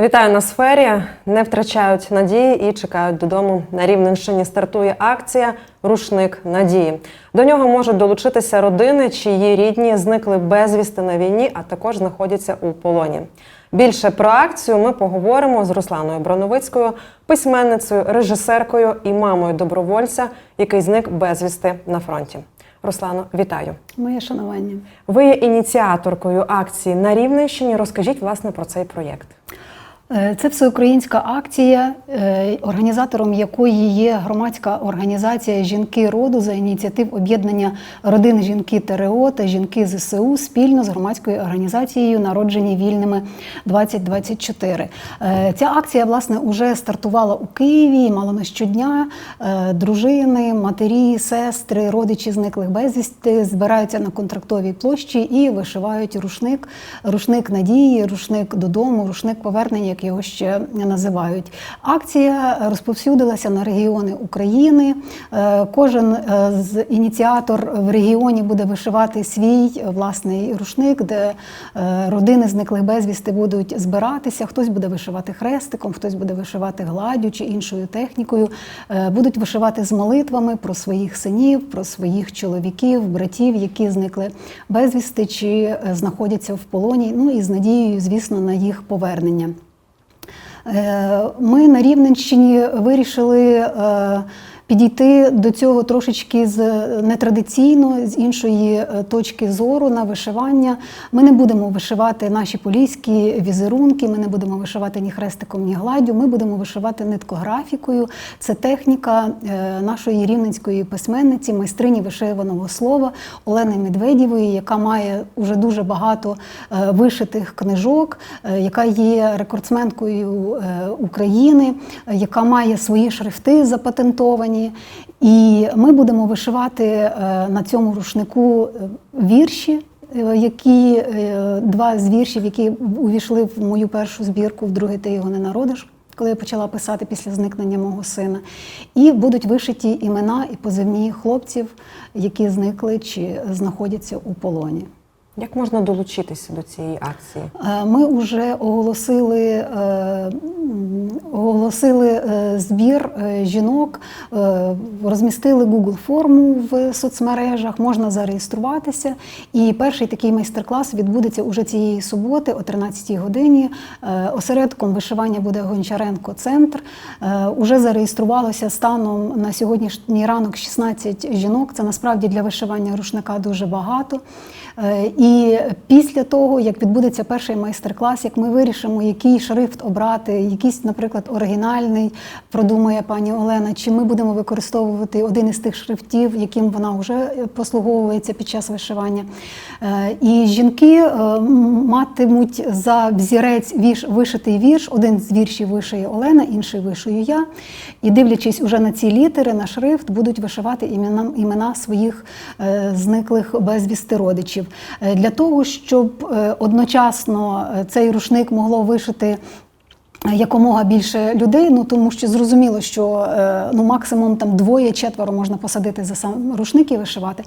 Вітаю на сфері. Не втрачають надії і чекають додому. На Рівненщині стартує акція Рушник надії. До нього можуть долучитися родини, чиї рідні зникли безвісти на війні, а також знаходяться у полоні. Більше про акцію ми поговоримо з Русланою Броновицькою, письменницею, режисеркою і мамою добровольця, який зник безвісти на фронті. Руслано, вітаю! Моє шанування. Ви є ініціаторкою акції на Рівненщині. Розкажіть власне про цей проєкт. Е, Це всеукраїнська акція, е, організатором якої є громадська організація Жінки роду за ініціатив об'єднання родин жінки ТРО та жінки ЗСУ спільно з громадською організацією Народжені вільними 2024. Е, Ця акція власне уже стартувала у Києві. Мало не щодня дружини, матері, сестри, родичі зниклих безвісти збираються на контрактовій площі і вишивають рушник, рушник надії, рушник додому, рушник повернення, як його ще називають. Акція розповсюдилася на регіони України. Е, Кожен е, з ініціатор в регіоні буде вишивати свій власний рушник, де е, родини зниклих безвісти будуть збиратися. Хтось буде вишивати хрестиком, хтось буде вишивати гладдю чи іншою технікою. Е, Будуть вишивати з молитвами про своїх синів, про своїх чоловіків, братів, які зникли безвісти чи е, знаходяться в полоні. Ну і з надією, звісно, на їх повернення. Е, Ми на Рівненщині вирішили е, підійти до цього трошечки з нетрадиційно, з іншої е, точки зору на вишивання. Ми не будемо вишивати наші поліські візерунки, ми не будемо вишивати ні хрестиком, ні гладдю. Ми будемо вишивати ниткографікою. Це техніка е, нашої рівненської письменниці, майстрині вишиваного слова Олени Медведєвої, яка має уже дуже багато е, вишитих книжок, е, яка є рекордсменкою е, України, е, яка має свої шрифти запатентовані. І ми будемо вишивати е, на цьому рушнику е, вірші. е, Які два з віршів, які увійшли в мою першу збірку, вдруге ти його не народиш, коли я почала писати після зникнення мого сина, і будуть вишиті імена і позивні хлопців, які зникли чи знаходяться у полоні. Як можна долучитися до цієї акції? Е, Ми вже оголосили, е, оголосили е, збір жінок, розмістили Google форму в соцмережах, можна зареєструватися. І перший такий майстер-клас відбудеться уже цієї суботи о 13-й годині. Осередком вишивання буде Гончаренко центр. Уже зареєструвалося станом на сьогоднішній ранок 16 жінок. Це насправді для вишивання рушника дуже багато. Е, І після того, як відбудеться перший майстер-клас, як ми вирішимо, який шрифт обрати, якийсь, наприклад, оригінальний, продумує пані Олена, чи ми будемо використовувати один із тих шрифтів, яким вона вже послуговується під час вишивання. Е, І жінки е, матимуть за взірець вірш, вишитий вірш. Один з віршів вишиє Олена, інший вишию я. І дивлячись уже на ці літери, на шрифт, будуть вишивати імена, імена своїх е, зниклих безвісти родичів. Для того, щоб е, одночасно е, цей рушник могло вишити. Якомога більше людей, ну тому що зрозуміло, що е, ну максимум там двоє-четверо можна посадити за сам рушник і вишивати.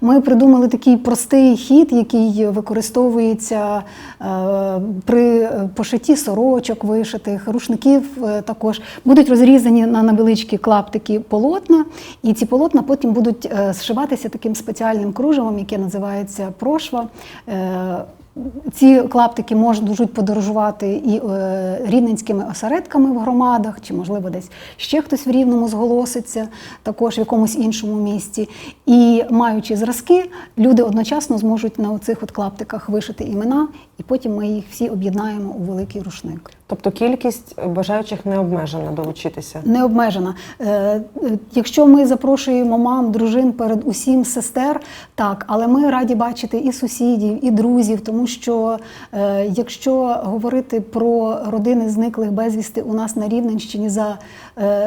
Ми придумали такий простий хід, який використовується е, при пошитті сорочок вишитих, рушників е, також будуть розрізані на невеличкі клаптики полотна, і ці полотна потім будуть зшиватися таким спеціальним кружевом, яке називається прошва. Ці клаптики можуть подорожувати і е, рівненськими осередками в громадах, чи, можливо, десь ще хтось в рівному зголоситься, також в якомусь іншому місті. І маючи зразки, люди одночасно зможуть на оцих от клаптиках вишити імена, і потім ми їх всі об'єднаємо у великий рушник. Тобто кількість бажаючих не обмежена долучитися. Не обмежена. Е, е, Якщо ми запрошуємо мам, дружин перед усім сестер, так, але ми раді бачити і сусідів, і друзів, тому що е, якщо говорити про родини зниклих безвісти у нас на Рівненщині за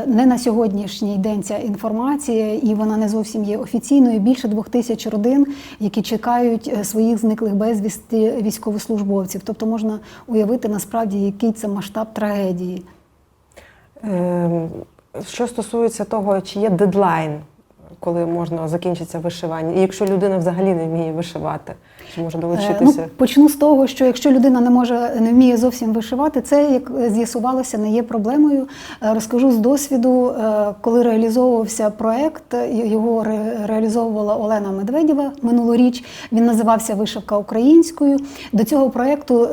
не на сьогоднішній день ця інформація, і вона не зовсім є офіційною. Більше двох тисяч родин, які чекають своїх зниклих безвісти військовослужбовців. Тобто можна уявити насправді, який це масштаб трагедії. Ем, Що стосується того, чи є дедлайн коли можна закінчиться вишивання? І якщо людина взагалі не вміє вишивати, чи може Е, долучитися? Ну, почну з того, що якщо людина не може не вміє зовсім вишивати, це як з'ясувалося, не є проблемою. Е, Розкажу з досвіду, е, коли реалізовувався проект, його реалізовувала Олена Медведєва минулоріч. Він називався Вишивка українською. До цього проекту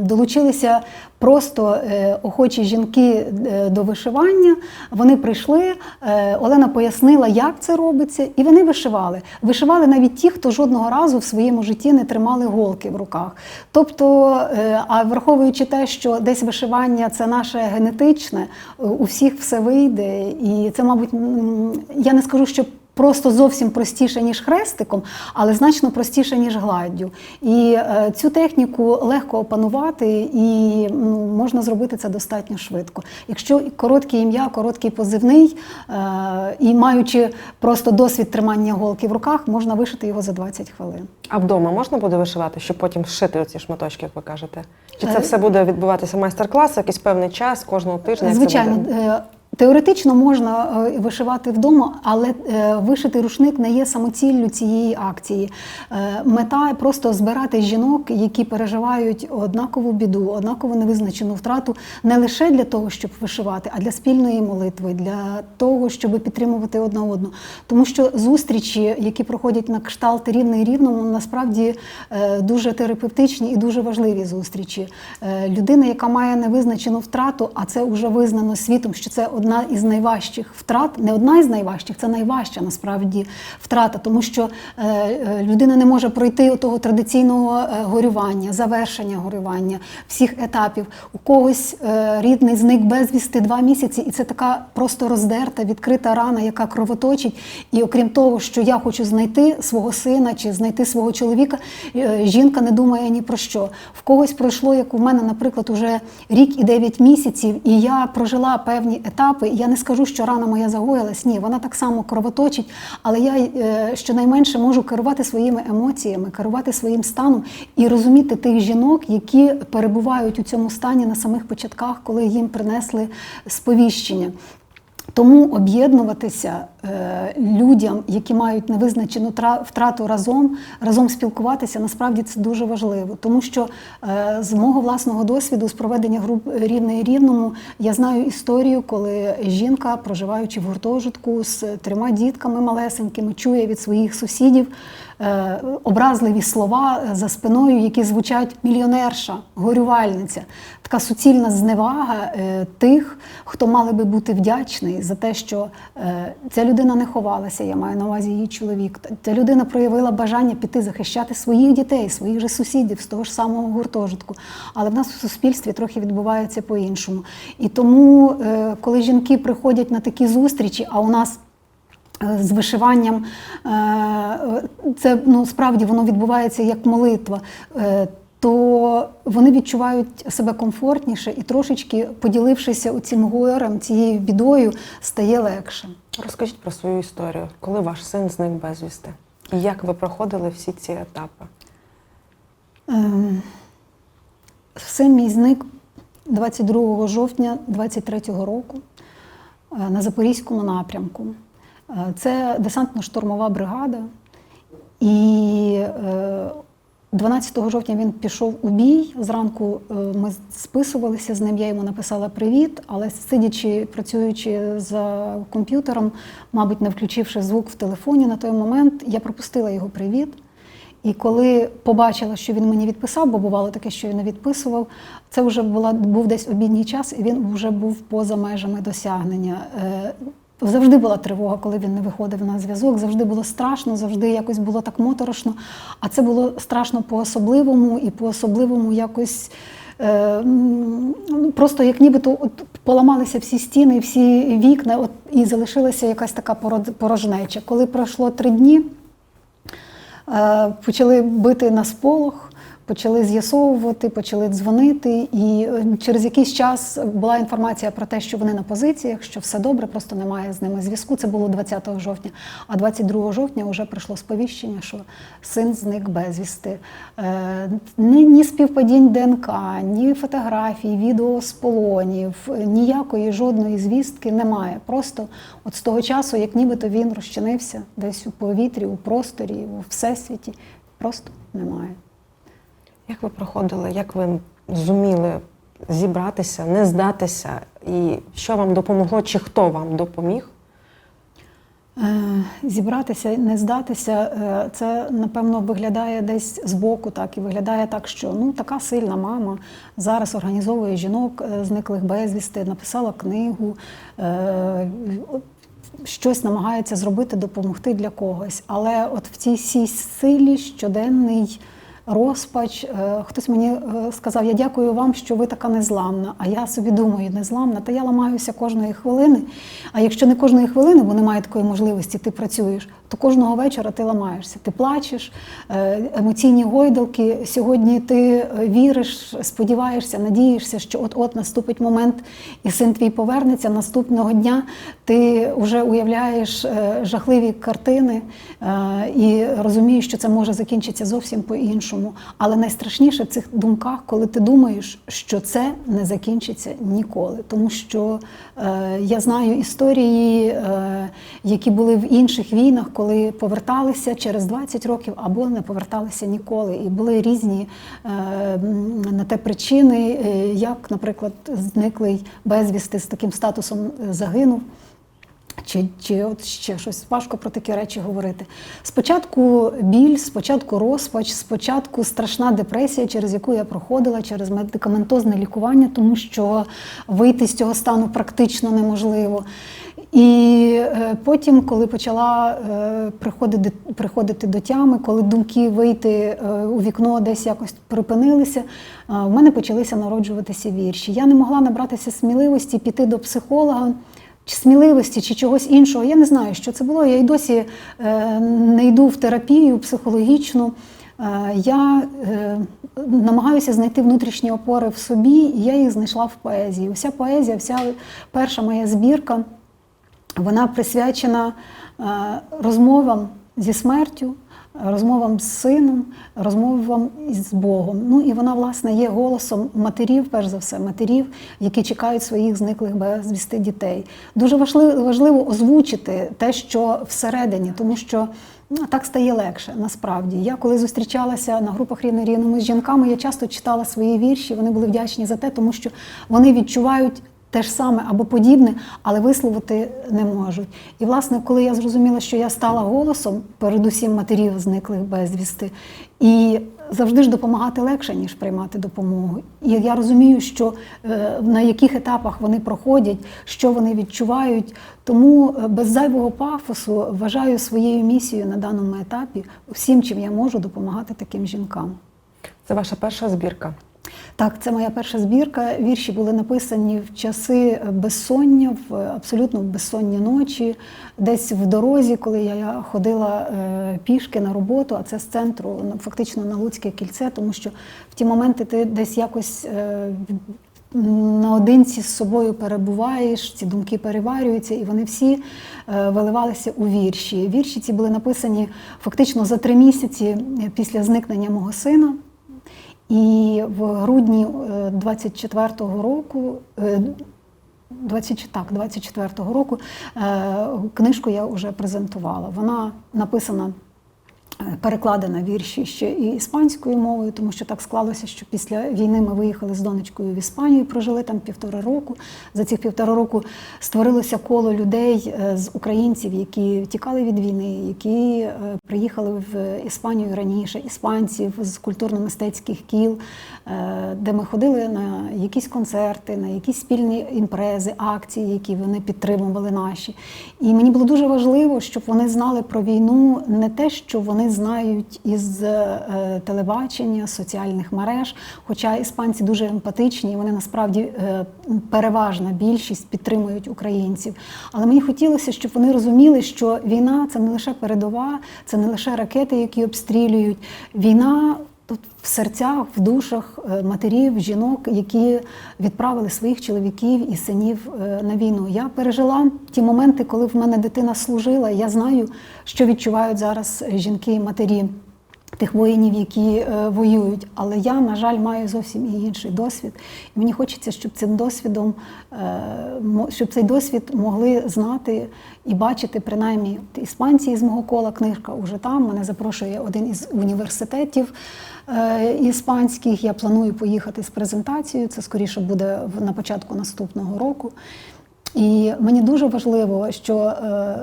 долучилися. Просто е, охочі жінки е, до вишивання. Вони прийшли. е, Олена пояснила, як це робиться, і вони вишивали. Вишивали навіть ті, хто жодного разу в своєму житті не тримали голки в руках. Тобто, а враховуючи те, що десь вишивання це наше генетичне, у всіх все вийде, і це, мабуть, я не скажу, що. Просто зовсім простіше, ніж хрестиком, але значно простіше, ніж гладдю. І е, цю техніку легко опанувати, і ну, можна зробити це достатньо швидко. Якщо коротке ім'я, короткий позивний, е, і маючи просто досвід тримання голки в руках, можна вишити його за 20 хвилин. А вдома можна буде вишивати, щоб потім зшити оці шматочки, як ви кажете? Чи це Е, все буде відбуватися майстер-клас, якийсь певний час кожного тижня? Звичайно, е, теоретично можна е, вишивати вдома, але е, вишити рушник не є самоціллю цієї акції. Е, Мета просто збирати жінок, які переживають однакову біду, однаково невизначену втрату, не лише для того, щоб вишивати, а для спільної молитви, для того, щоб підтримувати одна одну. Тому що зустрічі, які проходять на кшталт рівний рівному, насправді дуже терапевтичні і дуже важливі зустрічі. Людина, яка має невизначену втрату, а це вже визнано світом, що це одна із найважчих втрат, не одна із найважчих, це найважча насправді втрата, тому що е, е, людина не може пройти того традиційного е, горювання, завершення горювання, всіх етапів. У когось рідний зник безвісти два місяці, і це така просто роздерта, відкрита рана, яка кровоточить. І окрім того, що я хочу знайти свого сина чи знайти свого чоловіка, жінка не думає ні про що. В когось пройшло, як у мене, наприклад, уже рік і дев'ять місяців, і я прожила певні етапи. Я не скажу, що рана моя загоїлась. Ні, вона так само кровоточить, але я е, щонайменше можу керувати своїми емоціями, керувати своїм станом і розуміти тих жінок, які перебувають у цьому стані на самих початках, коли їм принесли сповіщення. Тому об'єднуватися е, людям, які мають невизначену тра- втрату разом, разом спілкуватися, насправді це дуже важливо. Тому що е, з мого власного досвіду, з проведення груп рівне і рівному, я знаю історію, коли жінка, проживаючи в гуртожитку з трьома дітками малесенькими, чує від своїх сусідів е, образливі слова за спиною, які звучать мільйонерша, горювальниця. Така суцільна зневага е, тих, хто мали би бути вдячний за те, що е, ця людина не ховалася, я маю на увазі її чоловік. Ця людина проявила бажання піти захищати своїх дітей, своїх же сусідів з того ж самого гуртожитку. Але в нас в суспільстві трохи відбувається по-іншому. І тому, е, коли жінки приходять на такі зустрічі, а у нас Е, з вишиванням. е, Це ну, справді воно відбувається як молитва. То вони відчувають себе комфортніше і трошечки, поділившися цим горем, цією бідою, стає легше. Розкажіть про свою історію, коли ваш син зник безвісти. І як ви проходили всі ці етапи? Ем, Син мій зник 22 жовтня 23-го року е, на Запорізькому напрямку. Е, Це десантно-штурмова бригада. І е, 12 жовтня він пішов у бій. Зранку е, ми списувалися з ним, я йому написала привіт, але сидячи, працюючи за комп'ютером, мабуть, не включивши звук в телефоні на той момент, я пропустила його привіт. І коли побачила, що він мені відписав, бо бувало таке, що він не відписував, це вже була, був десь обідній час, і він вже був поза межами досягнення. Завжди була тривога, коли він не виходив на зв'язок. Завжди було страшно, завжди якось було так моторошно. А це було страшно по-особливому і по-особливому якось. е, ну, Просто як нібито от поламалися всі стіни, всі вікна, от, і залишилася якась така порожнеча. Коли пройшло три дні, Е, Почали бити на сполох, почали з'ясовувати, почали дзвонити, і е, через якийсь час була інформація про те, що вони на позиціях, що все добре, просто немає з ними зв'язку. Це було 20 жовтня. А 22 жовтня вже прийшло сповіщення, що син зник безвісти. Е, Ні, ні співпадінь ДНК, ні фотографій, відео з полонів, ніякої жодної звістки немає. Просто от з того часу, як нібито він розчинився десь у повітрі, у просторі, у всесвіті, просто немає. Як ви проходили, як ви зуміли зібратися, не здатися, і що вам допомогло, чи хто вам допоміг? Е, Зібратися, не здатися, е, це напевно виглядає десь збоку, так і виглядає так, що ну така сильна мама зараз організовує жінок е, зниклих безвісти, написала книгу, щось намагається зробити, допомогти для когось. Але от в цій всій силі щоденний розпач. Е, Хтось мені е, сказав: Я дякую вам, що ви така незламна. А я собі думаю, незламна, та я ламаюся кожної хвилини. А якщо не кожної хвилини, бо немає такої можливості, ти працюєш, то кожного вечора ти ламаєшся. Ти плачеш, е, емоційні гойдалки. Сьогодні ти віриш, сподіваєшся, надієшся, що от-от наступить момент, і син твій повернеться. Наступного дня ти вже уявляєш жахливі картини і розумієш, що це може закінчитися зовсім по-іншому. Але найстрашніше в цих думках, коли ти думаєш, що це не закінчиться ніколи. Тому що е, я знаю історії, е, які були в інших війнах, коли поверталися через 20 років або не поверталися ніколи. І були різні е, на те причини, е, як, наприклад, зниклий безвісти з таким статусом е, загинув. Чи, чи от ще щось важко про такі речі говорити. Спочатку біль, спочатку розпач, спочатку страшна депресія, через яку я проходила, через медикаментозне лікування, тому що вийти з цього стану практично неможливо. І е, потім, коли почала е, приходити, приходити до тями, коли думки вийти е, у вікно десь якось припинилися, в мене почалися народжуватися вірші. Я не могла набратися сміливості піти до психолога чи сміливості, чи чогось іншого. Я не знаю, що це було. Я й досі е, не йду в терапію психологічну. Е, Я е, намагаюся знайти внутрішні опори в собі, і я їх знайшла в поезії. Вся поезія, вся перша моя збірка, вона присвячена розмовам зі смертю, розмовам з сином, розмовам із Богом. Ну і вона, власне, є голосом матерів, перш за все, матерів, які чекають своїх зниклих безвісти дітей. Дуже важливо, важливо озвучити те, що всередині, тому що. Ну, так стає легше, насправді. Я коли зустрічалася на групах рівно рівними з жінками, я часто читала свої вірші. Вони були вдячні за те, тому що вони відчувають те ж саме або подібне, але висловити не можуть. І власне, коли я зрозуміла, що я стала голосом, передусім матерів зниклих безвісти, і завжди ж допомагати легше, ніж приймати допомогу. І я розумію, що е, на яких етапах вони проходять, що вони відчувають. Тому е, без зайвого пафосу вважаю своєю місією на даному етапі всім, чим я можу допомагати таким жінкам. Це ваша перша збірка. Так, це моя перша збірка. Вірші були написані в часи безсоння, в абсолютно безсонні ночі, десь в дорозі, коли я ходила е, пішки на роботу, а це з центру, фактично на Луцьке кільце, тому що в ті моменти ти десь якось. е, Наодинці з собою перебуваєш, ці думки переварюються, і вони всі е, виливалися у вірші. Вірші ці були написані фактично за три місяці після зникнення мого сина. І в грудні е, 24-го року, е, 20, так, 24-го року е, книжку я вже презентувала. Вона написана. Перекладена вірші ще і іспанською мовою, тому що так склалося, що після війни ми виїхали з донечкою в Іспанію, прожили там півтора року. За цих півтора року створилося коло людей е, з українців, які тікали від війни, які е, приїхали в Іспанію раніше, іспанців з культурно-мистецьких кіл, е, де ми ходили на якісь концерти, на якісь спільні імпрези, акції, які вони підтримували наші. І мені було дуже важливо, щоб вони знали про війну не те, що вони знають із е, телебачення, соціальних мереж. Хоча іспанці дуже емпатичні, вони насправді е, переважна більшість підтримують українців. Але мені хотілося, щоб вони розуміли, що війна це не лише передова, це не лише ракети, які обстрілюють. Війна тут в серцях, в душах е, матерів, жінок, які відправили своїх чоловіків і синів е, на війну. Я пережила ті моменти, коли в мене дитина служила. Я знаю, що відчувають зараз жінки і матері. Тих воїнів, які е, воюють, але я, на жаль, маю зовсім інший досвід. І мені хочеться, щоб цим досвідом, щоб цей досвід могли знати і бачити, принаймні, іспанці з мого кола книжка уже там. Мене запрошує один із університетів іспанських. Я планую поїхати з презентацією. Це скоріше буде на початку наступного року. І мені дуже важливо, що е,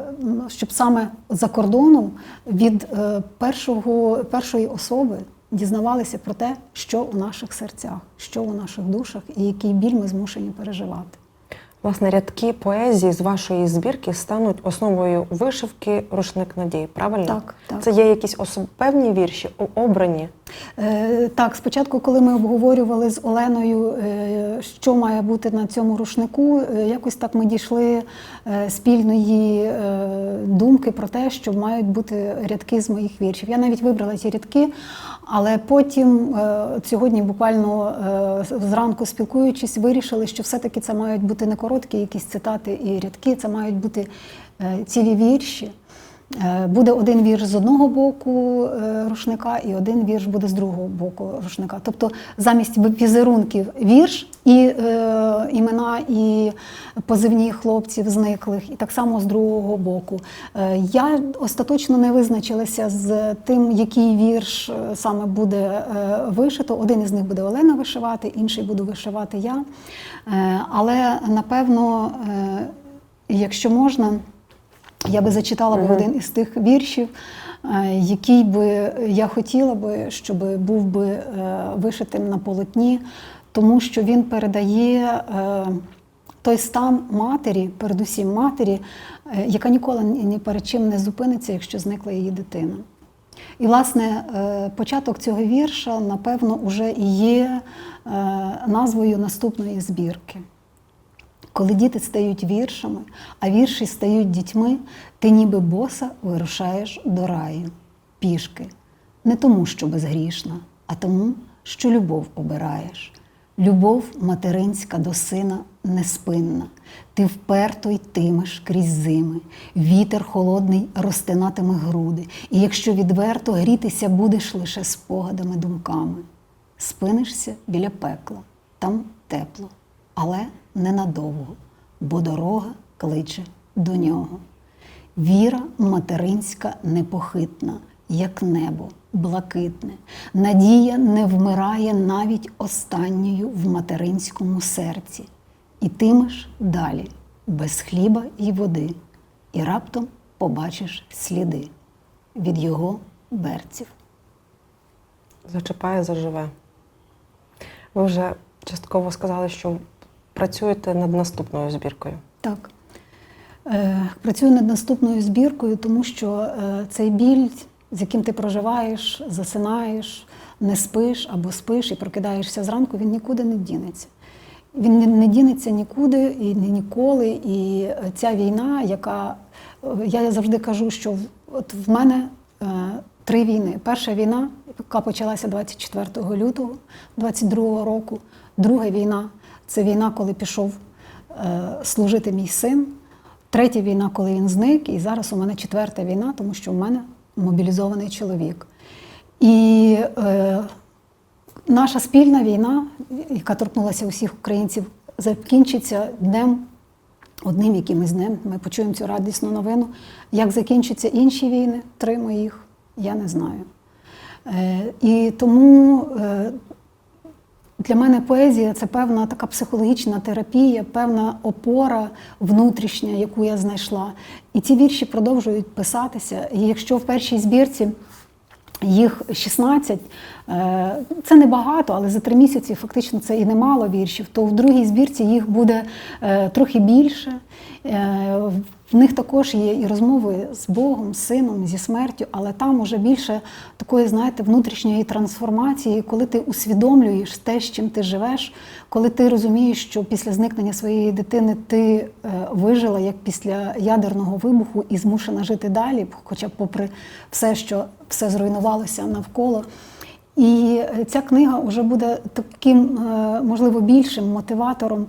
щоб саме за кордоном від е, першого, першої особи дізнавалися про те, що у наших серцях, що у наших душах, і який біль ми змушені переживати. Власне, рядки поезії з вашої збірки стануть основою вишивки рушник надії. Правильно? Так, так. Це є якісь особ... певні вірші обрані. Е, Так, спочатку, коли ми обговорювали з Оленою, е, що має бути на цьому рушнику, е, якось так ми дійшли е, спільної е, думки про те, що мають бути рядки з моїх віршів. Я навіть вибрала ті рядки, але потім е, сьогодні, буквально е, зранку спілкуючись, вирішили, що все-таки це мають бути не короткі якісь цитати і рядки, це мають бути е, цілі вірші. Е, Буде один вірш з одного боку е, рушника, і один вірш буде з другого боку рушника. Тобто замість візерунків вірш і е, імена і позивні хлопців зниклих, і так само з другого боку. Е, я остаточно не визначилася з тим, який вірш е, саме буде е, вишито. Один із них буде Олена вишивати, інший буду вишивати я. Е, але напевно, е, якщо можна. Я би зачитала би один із тих віршів, е, який би я хотіла би, щоб був би е, вишитим на полотні, тому що він передає е, той стан матері, передусім матері, яка ніколи ні перед чим не зупиниться, якщо зникла її дитина. І, власне, початок цього вірша, напевно, уже і є назвою наступної збірки. Коли діти стають віршами, а вірші стають дітьми, ти ніби боса вирушаєш до раю пішки. Не тому, що безгрішна, а тому, що любов обираєш. Любов материнська до сина неспинна. Ти вперто йтимеш крізь зими, вітер холодний розтинатиме груди, і якщо відверто грітися будеш лише спогадами, думками. Спинишся біля пекла, там тепло, але ненадовго, бо дорога кличе до нього. Віра материнська непохитна, як небо, блакитне. Надія не вмирає навіть останньою в материнському серці. Ітимеш далі, без хліба і води, і раптом побачиш сліди від його берців. Зачіпає заживе. Ви вже частково сказали, що працюєте над наступною збіркою. Так. Е, Працюю над наступною збіркою, тому що е, цей біль, з яким ти проживаєш, засинаєш, не спиш або спиш і прокидаєшся зранку, він нікуди не дінеться. Він не- не дінеться нікуди і ніколи. І ця війна, яка я завжди кажу, що от в мене е, три війни. Перша війна, яка почалася 24 лютого 22 року. Друга війна це війна, коли пішов е, служити мій син. Третя війна, коли він зник, і зараз у мене четверта війна, тому що в мене мобілізований чоловік. І е, наша спільна війна, яка торкнулася усіх українців, закінчиться днем, одним якимось днем. Ми почуємо цю радісну новину. Як закінчаться інші війни, три моїх, я не знаю. Е, і тому е, для мене поезія це певна така психологічна терапія, певна опора внутрішня, яку я знайшла. І ці вірші продовжують писатися. І якщо в першій збірці їх 16, е, це небагато, але за три місяці фактично це і немало віршів, то в другій збірці їх буде е, трохи більше. В них також є і розмови з Богом, з сином, зі смертю, але там уже більше такої, знаєте, внутрішньої трансформації, коли ти усвідомлюєш те, з чим ти живеш, коли ти розумієш, що після зникнення своєї дитини ти е, вижила як після ядерного вибуху і змушена жити далі, хоча, попри все, що все зруйнувалося навколо. І е, ця книга вже буде таким, е, можливо, більшим мотиватором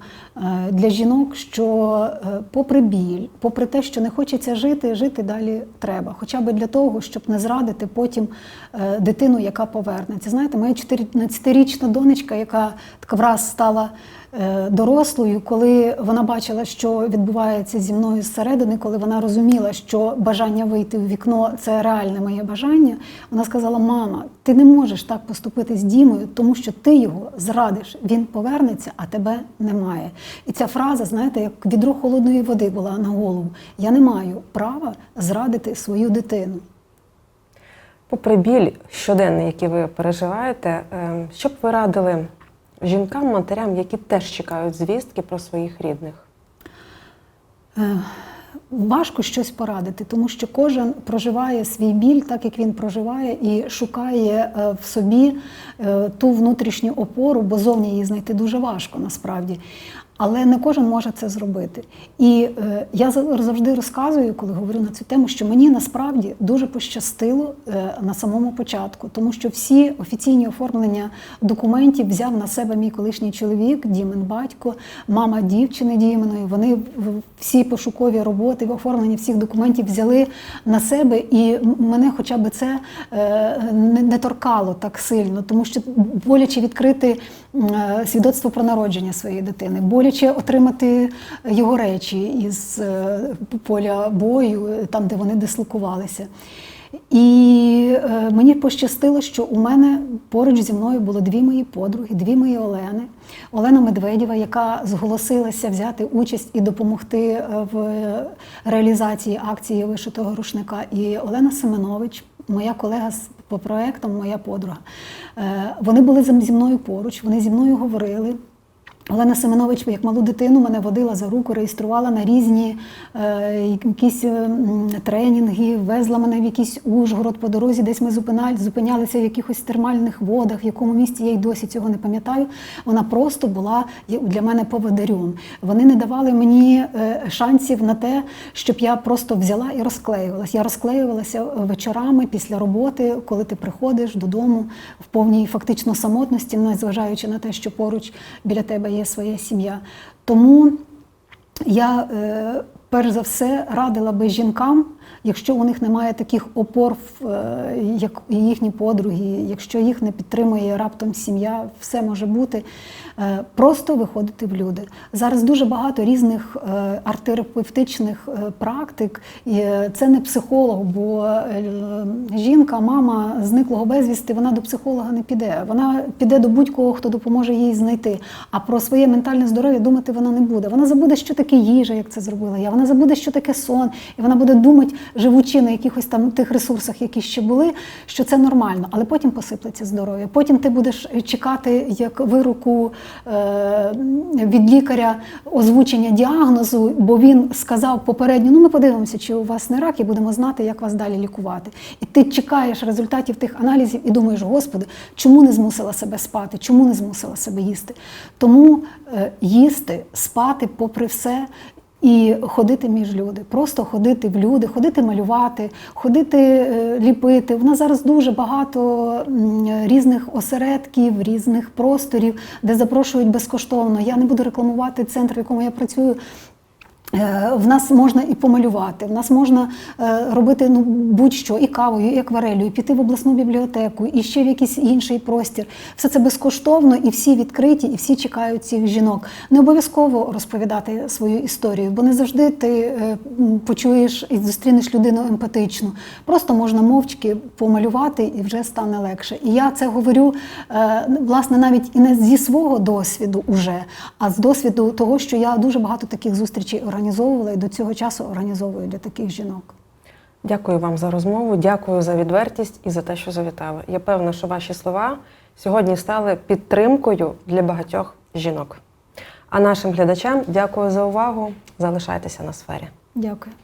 для жінок, що е, попри біль, попри те, що не хочеться жити, жити далі треба. Хоча б для того, щоб не зрадити потім е, дитину, яка повернеться. Знаєте, моя 14-річна донечка, яка така враз стала е, дорослою, коли вона бачила, що відбувається зі мною зсередини, коли вона розуміла, що бажання вийти у вікно це реальне моє бажання. Вона сказала: Мама, ти не можеш так поступити з Дімою, тому що ти його зрадиш. Він повернеться, а тебе немає. І ця фраза, знаєте, як відро холодної води була на голову. Я не маю права зрадити свою дитину. Попри біль щоденний, який ви переживаєте, е, що б ви радили жінкам, матерям, які теж чекають звістки про своїх рідних? Е, Важко щось порадити, тому що кожен проживає свій біль так, як він проживає, і шукає е, в собі е, ту внутрішню опору, бо зовні її знайти дуже важко насправді. Але не кожен може це зробити. І е, я за- завжди розказую, коли говорю на цю тему, що мені насправді дуже пощастило е, на самому початку, тому що всі офіційні оформлення документів взяв на себе мій колишній чоловік, Дімен батько, мама дівчини Діменої. Вони всі пошукові роботи, в оформленні всіх документів взяли на себе, і мене хоча б це е, не, не торкало так сильно, тому що боляче відкрити свідоцтво про народження своєї дитини, боляче отримати його речі із е, поля бою, е, там, де вони дислокувалися. І е, мені пощастило, що у мене поруч зі мною було дві мої подруги, дві мої Олени. Олена Медведєва, яка зголосилася взяти участь і допомогти е, в реалізації акції вишитого рушника, і Олена Семенович, моя колега з- по проектам, моя подруга. Е, Вони були зі зі мною поруч, вони зі мною говорили. Олена Семенович, як малу дитину, мене водила за руку, реєструвала на різні е, якісь е, тренінги, везла мене в якийсь Ужгород по дорозі, десь ми зупинялися в якихось термальних водах, в якому місті я й досі цього не пам'ятаю. Вона просто була для мене поводирем. Вони не давали мені е, шансів на те, щоб я просто взяла і розклеювалася. Я розклеювалася вечорами після роботи, коли ти приходиш додому в повній фактично самотності, незважаючи на те, що поруч біля тебе є своя сім'я. Тому я е, перш за все радила би жінкам, якщо у них немає таких опор, е, як їхні подруги, якщо їх не підтримує раптом сім'я, все може бути. е, Просто виходити в люди. Зараз дуже багато різних е, арт-терапевтичних е, практик. І це не психолог, бо жінка, мама зниклого безвісти, вона до психолога не піде. Вона піде до будь-кого, хто допоможе їй знайти. А про своє ментальне здоров'я думати вона не буде. Вона забуде, що таке їжа, як це зробила я. Вона забуде, що таке сон, і вона буде думати, живучи на якихось там тих ресурсах, які ще були, що це нормально. Але потім посиплеться здоров'я. Потім ти будеш чекати як вироку е, від лікаря озвучення діагнозу, бо він сказав попередньо: ну ми подивимося, чи у вас не рак, і будемо знати, як вас далі лікувати. І ти чекаєш результатів тих аналізів і думаєш, господи, чому не змусила себе спати, чому не змусила себе їсти? Тому е, їсти, спати, попри все. І ходити між люди, просто ходити в люди, ходити малювати, ходити е, ліпити. У нас зараз дуже багато різних осередків, різних просторів, де запрошують безкоштовно. Я не буду рекламувати центр, в якому я працюю. Е, В нас можна і помалювати, в нас можна е, робити ну, будь-що, і кавою, і акварелью, і піти в обласну бібліотеку, і ще в якийсь інший простір. Все це безкоштовно, і всі відкриті, і всі чекають цих жінок. Не обов'язково розповідати свою історію, бо не завжди ти е, почуєш і зустрінеш людину емпатичну. Просто можна мовчки помалювати і вже стане легше. І я це говорю власне навіть і не зі свого досвіду уже, а з досвіду того, що я дуже багато таких зустрічей організовувала і до цього часу організовую для таких жінок. Дякую вам за розмову, дякую за відвертість і за те, що завітали. Я певна, що ваші слова сьогодні стали підтримкою для багатьох жінок. А нашим глядачам дякую за увагу. Залишайтеся на сфері. Дякую.